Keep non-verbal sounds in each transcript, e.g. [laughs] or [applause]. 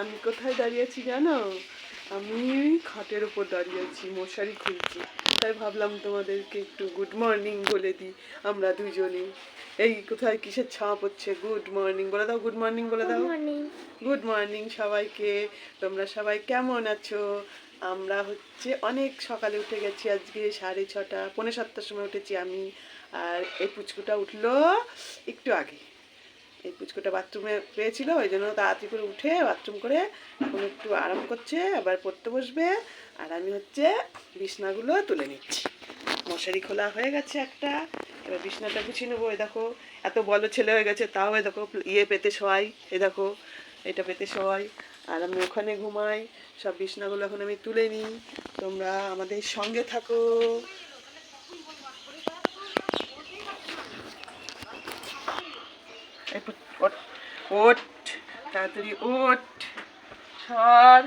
আমি কোথায় দাঁড়িয়েছি জানো? আমি খাটের ওপর দাঁড়িয়েছি মশারি খুলছি। তাই ভাবলাম তোমাদেরকে একটু গুড মর্নিং বলে দিই আমরা দুজনে এই কোথায় কিসের ছাপ হচ্ছে? গুড মর্নিং বলে দাও গুড মর্নিং বলে দাও। গুড মর্নিং সবাইকে তোমরা সবাই কেমন আছো? আমরা হচ্ছে অনেক সকালে উঠে গেছি আজকে সাড়ে ছটা পৌনে সাতটার সময় উঠেছি আমি। আর এই পুচকুটা উঠল একটু আগে। এই পুচকুটা বাথরুমে পেয়েছিল, ওই জন্য তাড়াতাড়ি করে উঠে বাথরুম করে এখন একটু আরাম করছে, আবার পড়তে বসবে। আর আমি হচ্ছে বিছনাগুলো তুলে নিচ্ছি। মশারি খোলা হয়ে গেছে একটা, এবার বিছনাটা গুছিয়ে নেব, এই দেখো, এত বড় ছেলে হয়ে গেছে, তাও এই দেখো ইয়ে পেতে সবাই এ দেখো, এটা পেতে সবাই। আর আমি ওখানে ঘুমাই, সব বিছনাগুলো এখন আমি তুলে নিই। তোমরা আমাদের সঙ্গে থাকো। তাড়াতাড়ি ওট। সর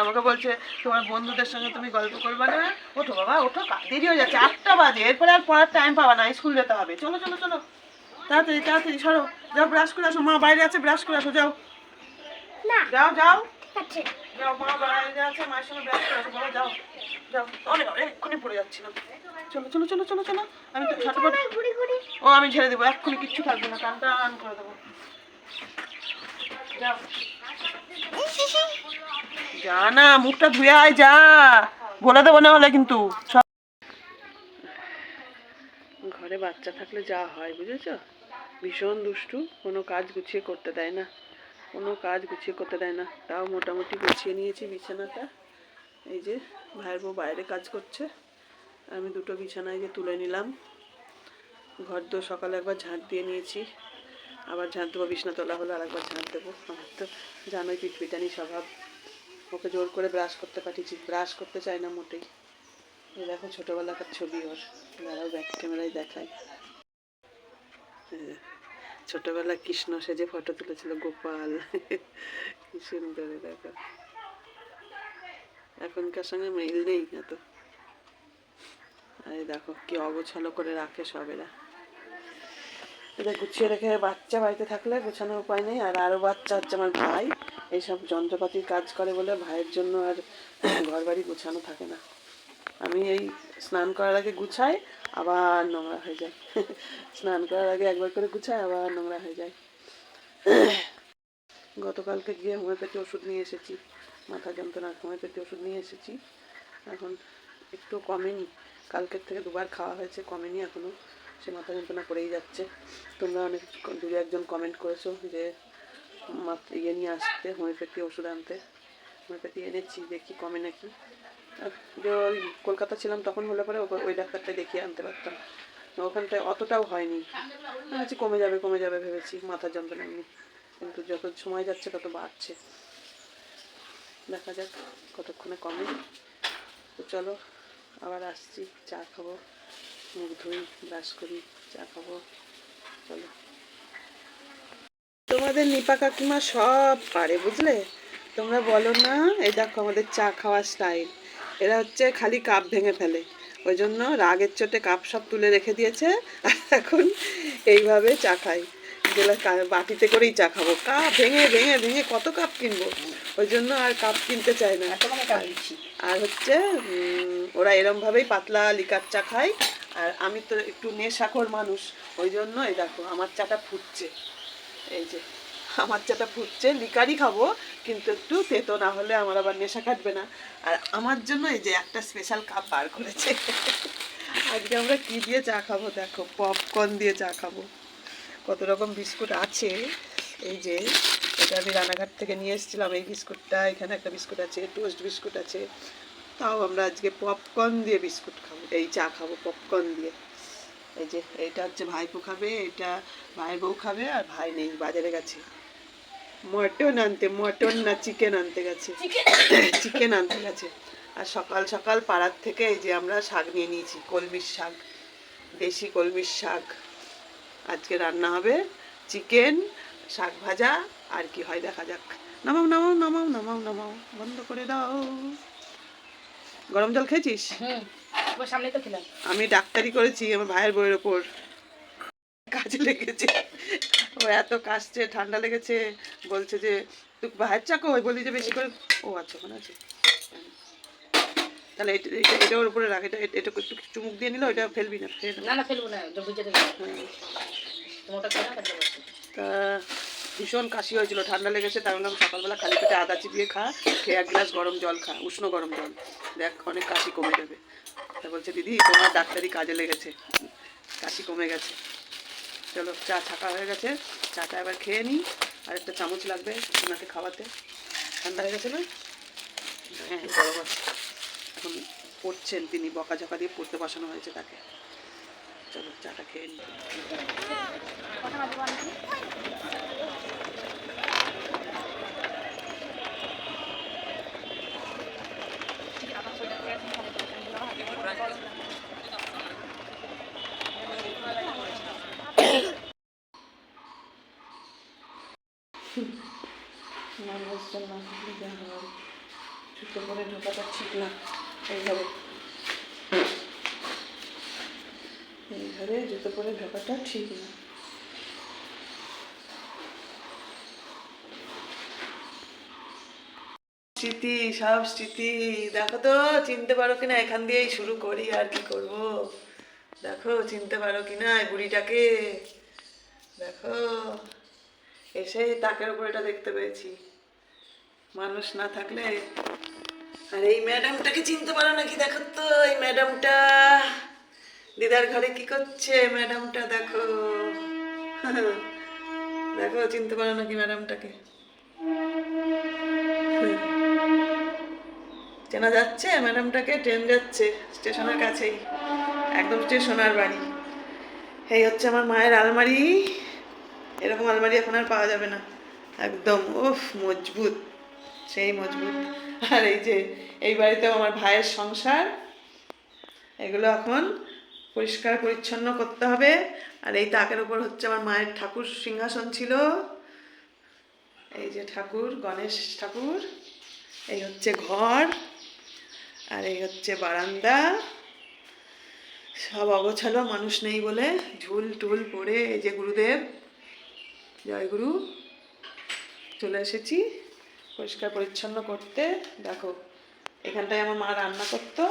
আমাকে বলছে, তোমার বন্ধুদের সঙ্গে তুমি গল্প করবে না? ওঠো বাবা, ওঠো দেরি হয়ে যাচ্ছে, আটটা বাজে। এরপরে আর পড়ার টাইম পাবা না, স্কুল যেতে হবে। চলো চলো চলো। তাড়াতাড়ি তাড়াতাড়ি, সরো। যাও ব্রাশ করে আসো। মা বাইরে আছে ব্রাশ করে আসো, যাও। যাও যাও। যাও মা বাইরে আছে মায়ের সঙ্গে ব্রাশ করে বাবা যাও। যাও। অনেক এক্ষুনি পড়ে যাচ্ছি না চলো চলো চলো চলো চলো। আমি তো ঝটপট ঘুরি ঘুরি ও আমি ঝেড়ে দেবো এক্ষুনি কিচ্ছু থাকবে না করে দেবো। যাও। যা না মুখটা ধুয়ে আয় যা। বলে দেবো না হলে কিন্তু। ঘরে বাচ্চা থাকলে যা হয় বুঝেছ? ভীষণ দুষ্টু কোনো কাজ গুছিয়ে করতে দেয় না। কোনো কাজ গুছিয়ে করতে দেয় না। তাও মোটামুটি গুছিয়ে নিয়েছি বিছানাটা। এই যে ভাইয়ের বউ বাইরে কাজ করছে। আমি দুটো বিছানায় যে তুলে নিলাম। ঘর তো সকালে একবার ঝাঁট দিয়ে নিয়েছি। আবার ঝাঁট দেবো, বিছনা তোলা হলো আর একবার ঝাঁট দেবো। আমার তো জানোই পিটপিটানি স্বভাব। ওকে জোর করে ব্রাশ করতে পাঠিয়েছি। ব্রাশ করতে চায় না মোটেই। এই দেখো ছোটোবেলাকার ছবি ওর। দাঁড়াও ব্যাক ক্যামেরায় দেখায় ছোটবেলা কৃষ্ণ সেজে ফটো তুলেছিল, গোপাল। কি সুন্দর দেখো। এখনকার সঙ্গে মিল নেই এত আরে দেখো, কি অগোছালো করে রাখে সবেরা। এটা গুছিয়ে রেখে বাচ্চা বাড়িতে থাকলে গোছানোর উপায় নেই, আর আরও বাচ্চা হচ্ছে আমার ভাই। এইসব যন্ত্রপাতির কাজ করে বলে ভাইয়ের জন্য আর ঘর বাড়ি গোছানো থাকে না। আমি এই স্নান করার আগে গুছাই, আবার নোংরা হয়ে যায়। স্নান করার আগে একবার করে গুছাই, আবার নোংরা হয়ে যায়। গতকালকে গিয়ে হোমিওপ্যাথি ওষুধ নিয়ে এসেছি, মাথা যন্ত্রণার হোমিওপ্যাথি ওষুধ নিয়ে এসেছি। এখন একটু কমেনি, কালকের থেকে দুবার খাওয়া হয়েছে, কমেনি এখনও সে মাথা যন্ত্রণা করেই যাচ্ছে। তোমরা অনেক দু একজন কমেন্ট করেছ যে ইয়ে নিয়ে আসতে, হোমিওপ্যাথি ওষুধ আনতে। হোমিওপ্যাথি এনেছি, দেখি কমে নাকি। কলকাতা ছিলাম তখন হলে পরে ওই ডাক্তারটা দেখিয়ে আনতে পারতাম। ওখানটায় অতটাও হয়নি। ভেবেছি কমে যাবে কমে যাবে ভেবেছি মাথার যন্ত্রণা এমনি কিন্তু যত সময় যাচ্ছে তত বাড়ছে। দেখা যাক কতক্ষণে কমে। তো চলো, আবার আসছি, চা খাব, মুখ ধুই, ব্রাশ করি, চা খাব। চলো। তোমাদের নিপা কাকিমা সব পারে, বুঝলে? তোমরা বলো না, এই দেখো আমাদের চা খাওয়ার স্টাইল এরা হচ্ছে খালি কাপ ভেঙে ফেলে। ওই জন্য রাগের চোটে কাপ সব তুলে রেখে দিয়েছে আর এখন এইভাবে চা খাই। গেলে বাটিতে করেই চা খাব। কাপ ভেঙে ভেঙে ভেঙে কত কাপ কিনবো? ওই জন্য আর কাপ কিনতে চাই না। আর হচ্ছে ওরা এরম ভাবেই পাতলা লিকার চা খায়। আর আমি তো একটু নেশাখোর মানুষ। ওই জন্য এই দেখো আমার চাটা ফুটছে। এই যে। আমার চাটা ফুটছে, লিকারই খাব, কিন্তু একটু তেতো না হলে আমার আবার নেশা কাটবে না। আর আমার জন্য এই যে একটা স্পেশাল কাপ বার করেছে। আজকে আমরা কি দিয়ে চা খাব দেখো পপকর্ন দিয়ে চা খাব। কত রকম বিস্কুট আছে। এই যে, এটা আমি রানাঘাট থেকে নিয়ে এসেছিলাম, এই বিস্কুটটা, এখানে একটা বিস্কুট আছে টোস্ট বিস্কুট আছে। তাও আমরা আজকে পপকর্ন দিয়ে বিস্কুট খাব, এই চা খাব পপকর্ন দিয়ে। এই যে এটা হচ্ছে ভাইপো খাবে, এটা ভাইয়ের বউ খাবে আর ভাই নেই, বাজারে গেছে। মটন আনতে মটন না চিকেন আনতে গেছে। চিকেন আনতে গেছে। আর সকাল সকাল পাড়ার থেকে এই যে আমরা শাক নিয়ে নিয়েছি কলমির শাক দেশি কলমির শাক। আজকে রান্না হবে চিকেন শাক ভাজা আর কি হয় দেখা যাক। নামাও নামাও নামাও নামাও নামাও বন্ধ করে দাও। গরম জল খেয়েছিস? হুম তো খেলাম। আমি ডাক্তারি করেছি আমার ভাইয়ের বইয়ের ওপর। কাজে লেগেছে। ও এত কাশছে ঠান্ডা লেগেছে বলছে যে তুই ভাইয়ের চা কই? বলি যে বেশি করে ও আচ্ছা ওখানে আছে। তাহলে এটা এটা এটা ওর উপরে রাখ এটা এটা এটা একটু চুমুক দিয়ে নিল ওইটা ফেলবি না ফেল না না ফেলব না তো না তা ভীষণ কাশি হয়েছিল ঠান্ডা লেগেছে তার বললাম সকালবেলা খালি পেটে আদা চিপিয়ে খা খেয়ে এক গ্লাস গরম জল খা উষ্ণ গরম জল। দেখ অনেক কাশি কমে যাবে। তা বলছে দিদি তোমার ডাক্তারি কাজে লেগেছে। কাশি কমে গেছে। চলো, চা ছাকা হয়ে গেছে। চাটা এবার খেয়ে নিই। আর একটা চামচ লাগবে ওনাকে খাওয়াতে। ঠান্ডা হয়ে গেছে না? হ্যাঁ। এখন পড়ছেন তিনি, বকাঝকা দিয়ে পড়তে বসানো হয়েছে তাকে। চলো, চাটা খেয়ে নিই কথা বলব আমি মানুষজন না থাকলে যা হয় জুতো পরে ঢোকাটা ঠিক না। এইভাবে। এইভাবে জুতো পরে ঢোকাটা ঠিক না। স্মৃতি, সব স্মৃতি। দেখো তো, চিনতে পারো কিনা? এখান দিয়েই শুরু করি, আর কি করব? দেখো, চিনতে পারো কিনা এই বুড়িটাকে? দেখো, এসে তাকের উপর এটা দেখতে পেয়েছি। মানুষ না থাকলে আর, এই ম্যাডামটাকে চিনতে পারো নাকি? দেখো তো, এই ম্যাডামটা দিদার ঘরে কি করছে? ম্যাডামটা দেখো। দেখো, চিনতে পারো নাকি ম্যাডামটাকে চেনা যাচ্ছে? ম্যাডামটাকে ট্রেন যাচ্ছে স্টেশনের কাছেই। একদম স্টেশনার বাড়ি। এই হচ্ছে আমার মায়ের আলমারি। এরকম আলমারি এখন আর পাওয়া যাবে না। একদম, উফ, মজবুত। সেই মজবুত। আর এই যে, এই বাড়িতেও আমার ভাইয়ের সংসার। এগুলো এখন পরিষ্কার পরিচ্ছন্ন করতে হবে। আর এই তাকের উপর হচ্ছে আমার মায়ের ঠাকুর সিংহাসন ছিল। এই যে ঠাকুর, গণেশ ঠাকুর। এই হচ্ছে ঘর। আর এই হচ্ছে বারান্দা। সব অগোছালো, মানুষ নেই বলে। ঝুল টুল পড়ে এই যে গুরুদেব। জয়গুরু চলে এসেছি। পরিষ্কার পরিচ্ছন্ন করতে। দেখো এখানটায় আমার মা রান্না করতো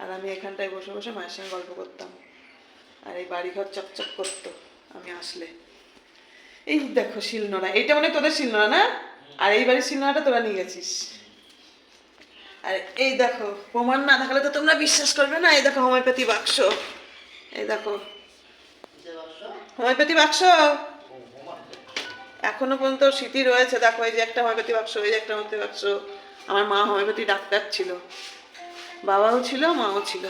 আর আমি এখানটায় বসে বসে মায়ের সঙ্গে গল্প করতাম। আর এই বাড়িঘর চকচক করতো আমি আসলে। এই দেখো শিলনোড়া এটা মানে তোদের শিলনোড়া না? আর এই বাড়ির শিলনোড়াটা তোরা নিয়ে গেছিস। আর এই দেখো প্রমাণ না থাকলে তো তোমরা বিশ্বাস করবে না। এই দেখো হোমিওপ্যাথি বাক্স। এই দেখো। হোমিওপ্যাথি বাক্স? এখনও পর্যন্ত স্মৃতি রয়েছে। দেখো, এই যে একটা হোমিওপ্যাথি বাক্স এই যে একটা হোমিওপ্যাথি বাক্স আমার মা হোমিওপ্যাথি ডাক্তার ছিল। বাবাও ছিল, মাও ছিল।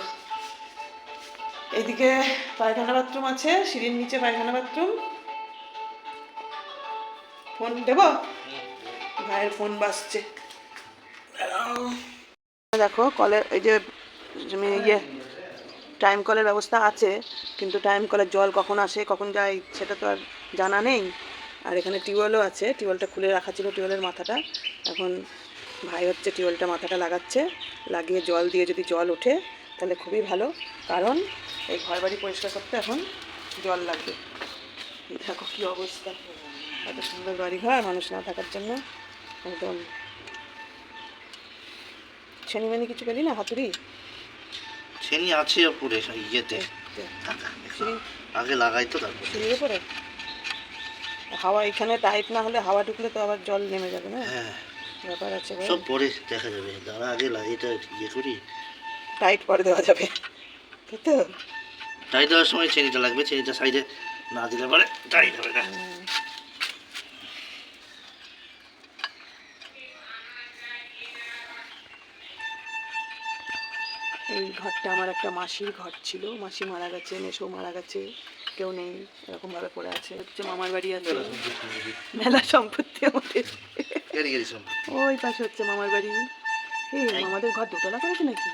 এদিকে পায়খানা বাথরুম আছে, সিঁড়ির নিচে পায়খানা বাথরুম ফোন দেব? ভাইয়ের ফোন দাঁড়াও। দেখো, কলের, এই যে ইয়ে টাইম কলের ব্যবস্থা আছে, কিন্তু টাইম কলের জল কখন আসে, কখন যায়, সেটা তো আর জানা নেই। আর এখানে টিউবওয়েলও আছে। টিউবওয়েলটা খুলে রাখা ছিল টিউবওয়েলের মাথাটা। এখন ভাই হচ্ছে টিউবওয়েলটা মাথাটা লাগাচ্ছে। লাগিয়ে জল দিয়ে যদি জল ওঠে তাহলে খুবই ভালো। কারণ এই ঘর বাড়ি পরিষ্কার করতে এখন জল লাগবে। দেখো কী অবস্থা। এত সুন্দর বাড়ি ঘর মানুষ না থাকার জন্য একদম। ছেনিমেনি কিছু পেলি না হাতুড়ি? ছেনি আছে উপরে ইয়েতে। আগে লাগাই তো তারপর। হাওয়া এখানে টাইট না হলে হাওয়া ঢুকলে তো আবার জল নেমে যাবে না? হ্যাঁ। ব্যাপার আছে সব পরে দেখা যাবে। দাঁড়া আগে এটা ইয়ে করি। টাইট পরে দেওয়া যাবে। তাই তো? টাই দেওয়ার সময় চেনিটা লাগবে। চেনিটা সাইডে না দিলে পরে টাইট হবে না। এই ঘরটা আমার একটা মাসির ঘর ছিল। মাসি মারা গেছে মেসো মারা গেছে। কেউ নেই এরকম ভাবে পড়ে আছে। হচ্ছে মামার বাড়ি আছে। মেলা সম্পত্তি। আমাদের। ওই পাশে হচ্ছে মামার বাড়ি। এই। মামাদের ঘর দোতলা করেছে নাকি?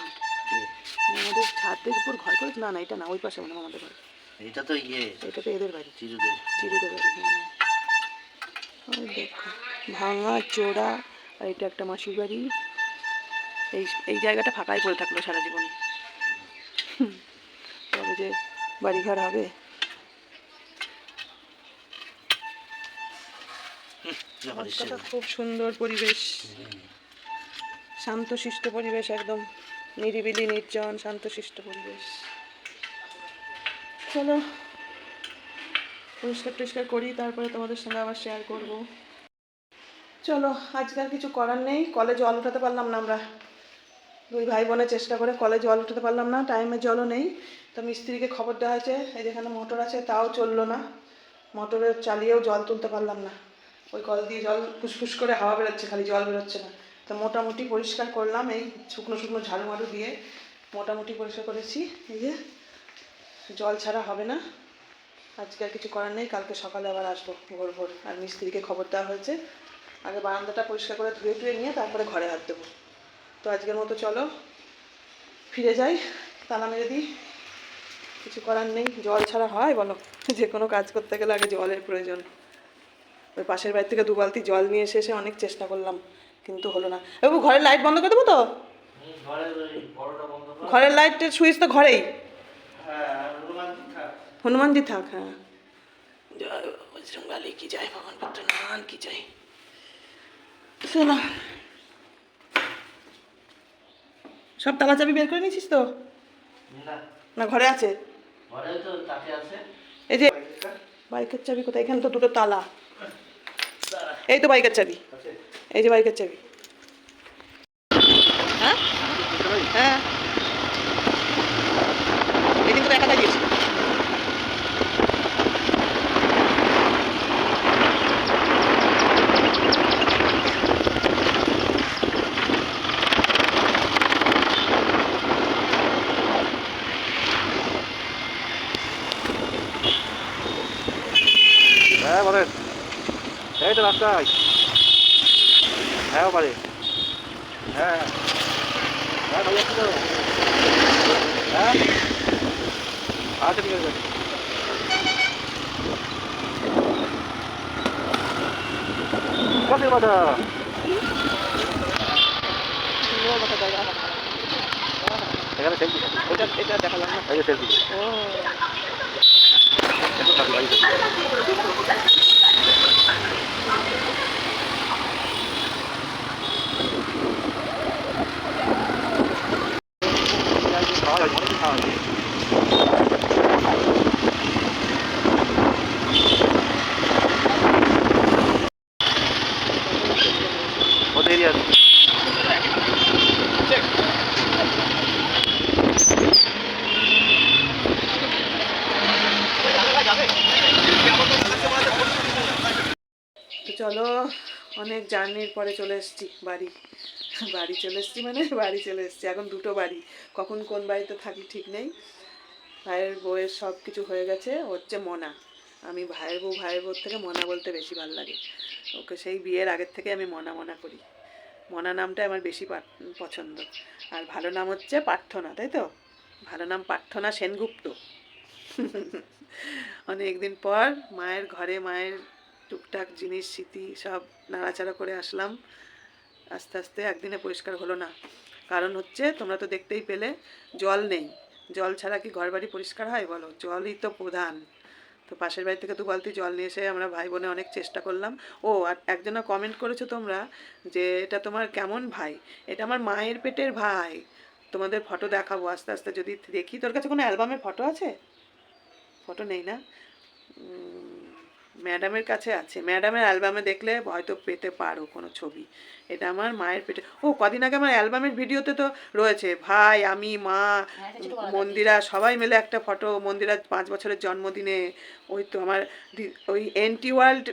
মামাদের ছাদের উপর ঘর করেছে? না না এটা না ওই পাশে মানে মামাদের ঘর। এটা তো ইয়ে এটা তো এদের বাড়ি। চিরুদের। চিড়িদের বাড়ি হ্যাঁ। ওই দেখো ভাঙা চোরা আর এটা একটা মাসির বাড়ি। এই এই জায়গাটা ফাঁকাই পড়ে থাকল সারা জীবন। তবে যে বাড়িঘর হবে খুব সুন্দর পরিবেশ। শান্তশিষ্ট পরিবেশ একদম। নিরিবিলি নির্জন শান্তশিষ্ট পরিবেশ। চলো পরিষ্কার টরিষ্কার করি তারপরে তোমাদের সঙ্গে আবার শেয়ার করব। চলো আজকাল কিছু করার নেই। কলে জল উঠাতে পারলাম না আমরা। দুই ভাই বোনের চেষ্টা করে কলে জল উঠাতে পারলাম না টাইমে জলও নেই। তো মিস্ত্রিকে খবর দেওয়া হয়েছে এই যেখানে মোটর আছে তাও চলল না। মোটরে চালিয়েও জল তুলতে পারলাম না। ওই কল দিয়ে জল ফুসফুস করে হাওয়া বেরোচ্ছে, খালি জল বেরোচ্ছে না। তো মোটামুটি পরিষ্কার করলাম এই শুকনো শুকনো ঝাড়ু মাড়ু দিয়ে। মোটামুটি পরিষ্কার করেছি, এই যে। জল ছাড়া হবে না। আজকে আর কিছু করার নেই, কালকে সকালে আবার আসব ভোর ভোর। আর মিস্ত্রিকে খবর দেওয়া হয়েছে। আগে বারান্দাটা পরিষ্কার করে ধুয়ে টুয়ে নিয়ে তারপরে ঘরে হাত দেবো। তো আজকের মতো চলো, ফিরে যাই। তালা মেরে দিই। কিছু করার নেই, জল ছাড়া হয় বলো? যে কোনো কাজ করতে গেলে আগে জলের প্রয়োজন। ওই পাশের বাড়ি থেকে দু বালতি জল নিয়ে এসে এসে অনেক চেষ্টা করলাম কিন্তু হলো না। বাবু ঘরের লাইট বন্ধ করে দেবো তো? ঘরের লাইটের সুইচ তো ঘরেই। হনুমানজি থাক। হ্যাঁ। জয় বজরঙ্গালী কি যায় ভগবান পুত্রনারায়ণ কি যায় শোনো। সব তালা চাবি বের করে নিয়েছিস তো? না। ঘরে আছে। এই যে বাইকের চাবি কোথায়? এখানে তো দুটো তালা। এই তো বাইকের চাবি। এই যে বাইকের চাবি। হ্যাঁ? হ্যাঁ। এই দিন তো একা দিয়েছি হ্যাঁ বলেন রাস্তায় হ্যাঁ পারে হ্যাঁ। হ্যাঁ ভাই আসছি তো। হ্যাঁ? আচ্ছা ঠিক আছে। কত কথা এখানে সেলফি এটা এটা দেখালাম না। এই সেলফি ও। বাড়ি কত এরিয়া আছে চলো অনেক জার্নির পরে চলে এসেছি বাড়ি। বাড়ি চলে এসেছি মানে বাড়ি চলে এসেছি। এখন দুটো বাড়ি। কখন কোন বাড়িতে থাকি ঠিক নেই। ভাইয়ের বউয়ের সব কিছু হয়ে গেছে। হচ্ছে মনা। আমি ভাইয়ের বউ, ভাইয়ের বউর থেকে মনা বলতে বেশি ভালো লাগে। ওকে সেই বিয়ের আগের থেকে আমি মনা মনা করি। মনা নামটা আমার বেশি পছন্দ। আর ভালো নাম হচ্ছে প্রার্থনা তাই তো? ভালো নাম প্রার্থনা সেনগুপ্ত। [laughs] অনেকদিন পর মায়ের ঘরে মায়ের টুকটাক জিনিস, স্মৃতি সব নাড়াচাড়া করে আসলাম। আস্তে আস্তে একদিনে পরিষ্কার হলো না। কারণ হচ্ছে, তোমরা তো দেখতেই পেলে, জল নেই। জল ছাড়া কি ঘর বাড়ি পরিষ্কার হয় বলো? জলই তো প্রধান। তো পাশের বাড়ি থেকে দু বালতি জল নিয়ে এসে আমরা ভাই বোনে অনেক চেষ্টা করলাম। ও, আর একজনা কমেন্ট করেছ তোমরা যে, এটা তোমার কেমন ভাই? এটা আমার মায়ের পেটের ভাই। তোমাদের ফটো দেখাবো আস্তে আস্তে। যদি দেখি, তোর কাছে কোনো অ্যালবামের ফটো আছে? ফটো নেই না। ম্যাডামের কাছে আছে। ম্যাডামের অ্যালবামে দেখলে হয়তো পেতে পারো কোনো ছবি। এটা আমার মায়ের পেটে। ও কদিন আগে আমার অ্যালবামের ভিডিওতে তো রয়েছে ভাই আমি মা মন্দিরা সবাই মিলে একটা ফটো মন্দিরা পাঁচ বছরের জন্মদিনে ওই তো আমার ওই এনটি ওয়ার্ল্ড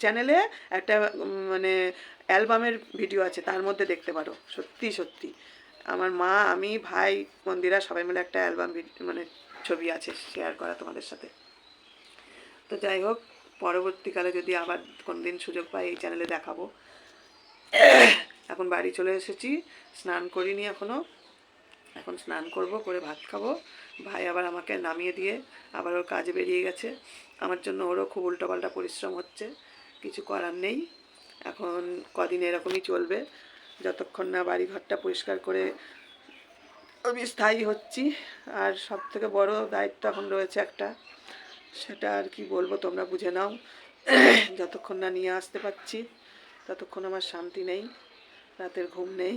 চ্যানেলে একটা মানে অ্যালবামের ভিডিও আছে তার মধ্যে দেখতে পারো সত্যি সত্যি। আমার মা আমি ভাই মন্দিরা সবাই মিলে একটা অ্যালবাম মানে ছবি আছে শেয়ার করা তোমাদের সাথে। তো যাই হোক পরবর্তীকালে যদি আবার কোনদিন সুযোগ পাই এই চ্যানেলে দেখাবো। এখন বাড়ি চলে এসেছি, স্নান করিনি এখনও এখন স্নান করব, করে ভাত খাব। ভাই আবার আমাকে নামিয়ে দিয়ে আবার ওর কাজে বেরিয়ে গেছে। আমার জন্য ওরও খুব উল্টোপাল্টা পরিশ্রম হচ্ছে, কিছু করার নেই। এখন কদিন এরকমই চলবে, যতক্ষণ না বাড়ি ঘরটা পরিষ্কার করে আমি স্থায়ী হচ্ছি। আর সব থেকে বড় দায়িত্ব এখন রয়েছে একটা সেটা আর কি বলব, তোমরা বুঝে নাও। যতক্ষণ না নিয়ে আসতে পারছি, ততক্ষণ আমার শান্তি নেই, রাতের ঘুম নেই।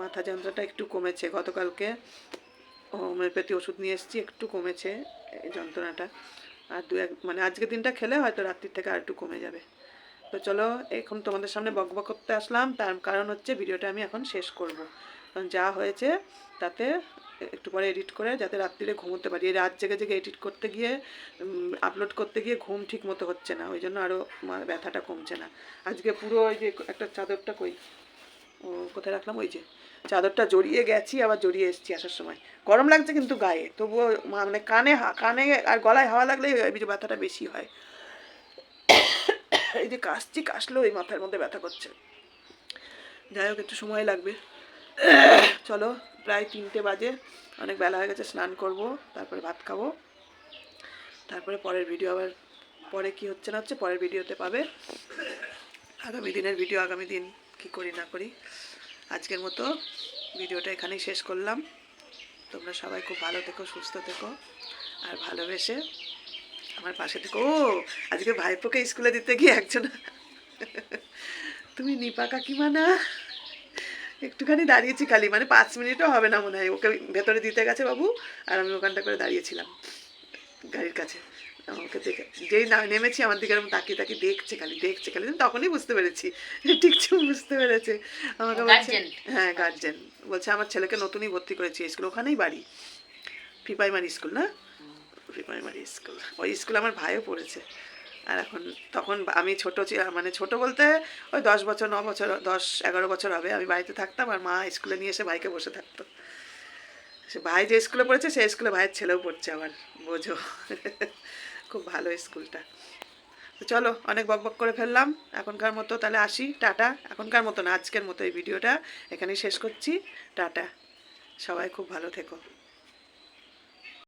মাথা যন্ত্রটা একটু কমেছে গতকালকে। হোমিওপ্যাথি ওষুধ নিয়ে এসেছি, একটু কমেছে যন্ত্রণাটা। আর দু এক মানে আজকে দিনটা খেলে হয়তো রাত্রির থেকে আর একটু কমে যাবে। তো চলো, এখন তোমাদের সামনে বক বক করতে আসলাম। তার কারণ হচ্ছে ভিডিওটা আমি এখন শেষ করব। কারণ যা হয়েছে, তাতে একটু পরে এডিট করে যাতে রাত্রিরে ঘুমোতে পারি। এই রাত জেগে জেগে এডিট করতে গিয়ে আপলোড করতে গিয়ে ঘুম ঠিক মতো হচ্ছে না। ওই জন্য আরও ব্যথাটা কমছে না। আজকে পুরো ওই যে একটা চাদরটা কই? ও, কোথায় রাখলাম? ওই যে। চাদরটা জড়িয়ে গেছি, আবার জড়িয়ে এসেছি আসার সময়। গরম লাগছে কিন্তু গায়ে। তবুও মানে কানে কানে আর গলায় হাওয়া লাগলে এই যে ব্যথাটা বেশি হয়। এই যে কাশছি, কাশলেও এই মাথার মধ্যে ব্যথা করছে। যাই হোক, একটু সময় লাগবে। চলো। প্রায় তিনটে বাজে। অনেক বেলা হয়ে গেছে, স্নান করব, তারপরে ভাত খাব। তারপরে পরের ভিডিও আবার, পরে কি হচ্ছে না হচ্ছে পরের ভিডিওতে পাবে। আগামী দিনের ভিডিও আগামী দিন কি করি না করি। আজকের মতো ভিডিওটা এখানেই শেষ করলাম। তোমরা সবাই খুব ভালো থেকো, সুস্থ থেকো, আর ভালোবেসে আমার পাশে থেকো। ও, আজকে ভাইপোকে স্কুলে দিতে গিয়ে একজন তুমি নিপা কাকিমা একটুখানি দাঁড়িয়েছি খালি মানে পাঁচ মিনিটও হবে না মনে হয়। ওকে ভেতরে দিতে গেছে বাবু আর আমি ওখানটা করে দাঁড়িয়েছিলাম গাড়ির কাছে। আমাকে দেখে যেই না নেমেছি আমার দিকে এরকম তাকিয়ে তাকিয়ে দেখছে খালি দেখছে খালি। তখনই বুঝতে পেরেছি [laughs] ঠিক ঠিক বুঝতে পেরেছে। আমাকে বলছে হ্যাঁ গার্জেন বলছে আমার ছেলেকে নতুনই ভর্তি করেছি স্কুল ওখানেই বাড়ি। প্রি প্রাইমারি স্কুল না? প্রি প্রাইমারি স্কুল ওই স্কুলে আমার ভাইও পড়েছে। আর এখন তখন আমি ছোট মানে ছোট বলতে ওই দশ বছর, ন বছর, দশ, এগারো বছর হবে। আমি বাড়িতে থাকতাম আর মা স্কুলে নিয়ে এসে ভাইকে বসে থাকতো। সে ভাই যে স্কুলে পড়েছে সেই স্কুলে ভাইয়ের ছেলেও পড়ছে আবার, বোঝো। খুব ভালো স্কুলটা। তো চলো, অনেক বক বক করে ফেললাম। এখনকার মতো তাহলে আসি। টাটা। এখনকার মতো না, আজকের মতো এই ভিডিওটা এখানেই শেষ করছি। টাটা। সবাই খুব ভালো থেকো।